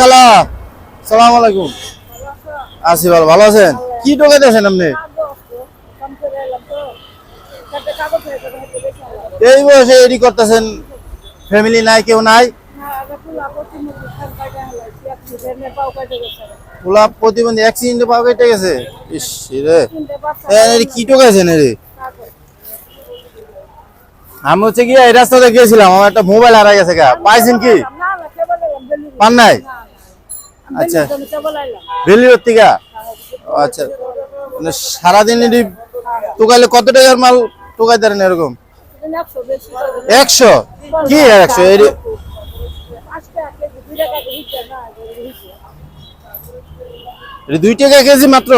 খালা। সালাম আলাইকুম। আছি ভালো ভালো আছেন? কি টোকাইতেছেন আপনি? এই বয়সে এডি করতেছেন ফ্যামিলি নাই, কেউ নাই? পোলা প্রতিবন্ধী অ্যাক্সিডেন্টে পাওয়া কেটে গেছে? কি টোকাইছেন রে আমি হচ্ছে কি এই রাস্তাতে গিয়েছিলাম, আমার একটা মোবাইল হারা গেছে গা। পাইছেন কি? পান নাই? আচ্ছা। বেলির থেকে? আচ্ছা। মানে সারাদিন এটি টোকাইলে কত টাকার মাল টোকাই দেন এরকম? একশো কি একশো? এটি দুই টাকা কেজি মাত্র?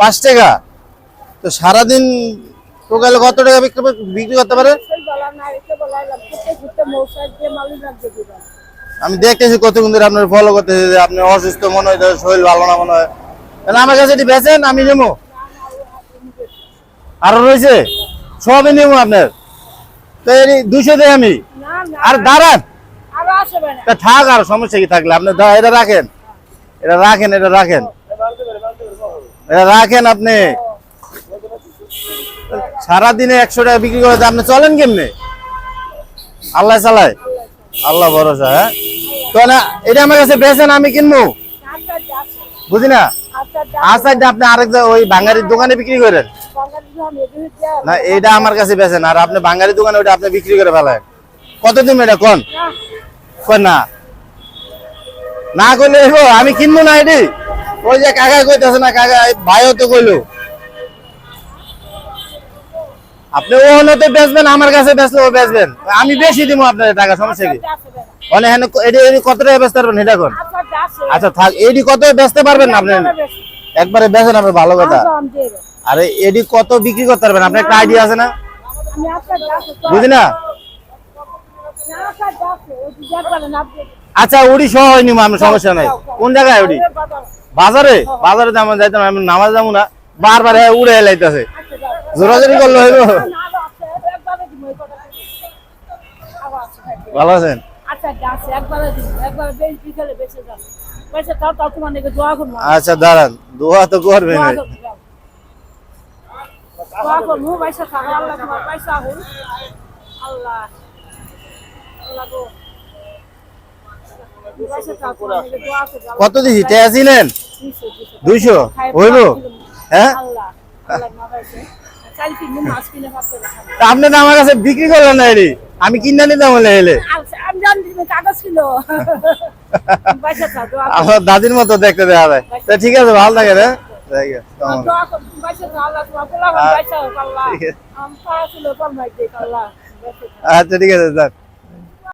পাঁচ টাকা? তো সারাদিন টোকাইলে কত টাকা বিক্রি বিক্রি করতে পারে? আমি দেখতেছি কতক্ষণ ধরে আপনার ফলো করতেছি যে আপনি অসুস্থ মনে হয় শরীর ভালো না মনে হয়। তাহলে আমার কাছে এটি বেচেন আমি নেব। আরও রয়েছে? সবই নেব আপনার। তো এটি দুশো দেয় আমি। আর দাঁড়ান। তা থাক আর সমস্যা কি থাকলে? আপনি এটা রাখেন। এটা রাখেন এটা রাখেন। এটা রাখেন আপনি। সারাদিনে একশো টাকা বিক্রি করে আপনি চলেন কেমনে? আল্লাহ চালায়। আল্লাহ ভরসা হ্যাঁ? তো না, এটা আমার কাছে বেচেন আমি কিনবো? বুঝি না এটা আপনি আরেক ওই বাঙালির দোকানে বিক্রি করেন। না, এটা আমার কাছে বেচেন আর আপনি বাঙালি দোকানে ওটা আপনি বিক্রি করে ফেলেন। কত দিন এটা কোন? কই না? না এগো আমি কিনবো না এটি। ওই যে কাকা কইতেছে না, কাকা ভাইও তো কইলো। আপনি ও হলে তো বেচবেন, আমার কাছে বেচলে ও বেচবেন। আমি বেশি দিব আপনার টাকা, সমস্যা কি? মানে হ্যাঁ কত বেচতে পারবেন এটা আচ্ছা থাক কত বেচতে পারবেন আপনি? একবারে বেচেন ভালো কথা। আরে, এটি কত বিক্রি করতে পারবেন? আপনার একটা আইডিয়া আছে না? বুঝি না? আচ্ছা উড়ি সহ হয়নি সমস্যা নাই। কোন জায়গায় উড়ি? বাজারে? বাজারে যেমন যাইতাম, আমি নামাজ যাব না। বারবার হ্যাঁ উড়ে এলাইতেছে। জোরাজোরি করলে হইব। ভালো আছেন? আচ্ছা দোয়া করব। আচ্ছা দাঁড়ান দোয়া তো করবেন কত দিছি? টেয়া ছিলেন দিছো, দিছো। দুইশো? হইব? হ্যাঁ? আপনি তো আমার কাছে বিক্রি করলেন না এটি। আমি কিনে নিতাম হলে এলে। আমার দাদির মতো দেখতে দেওয়া যায়। তা ঠিক আছে ভালো লাগে রে আচ্ছা ঠিক আছে স্যার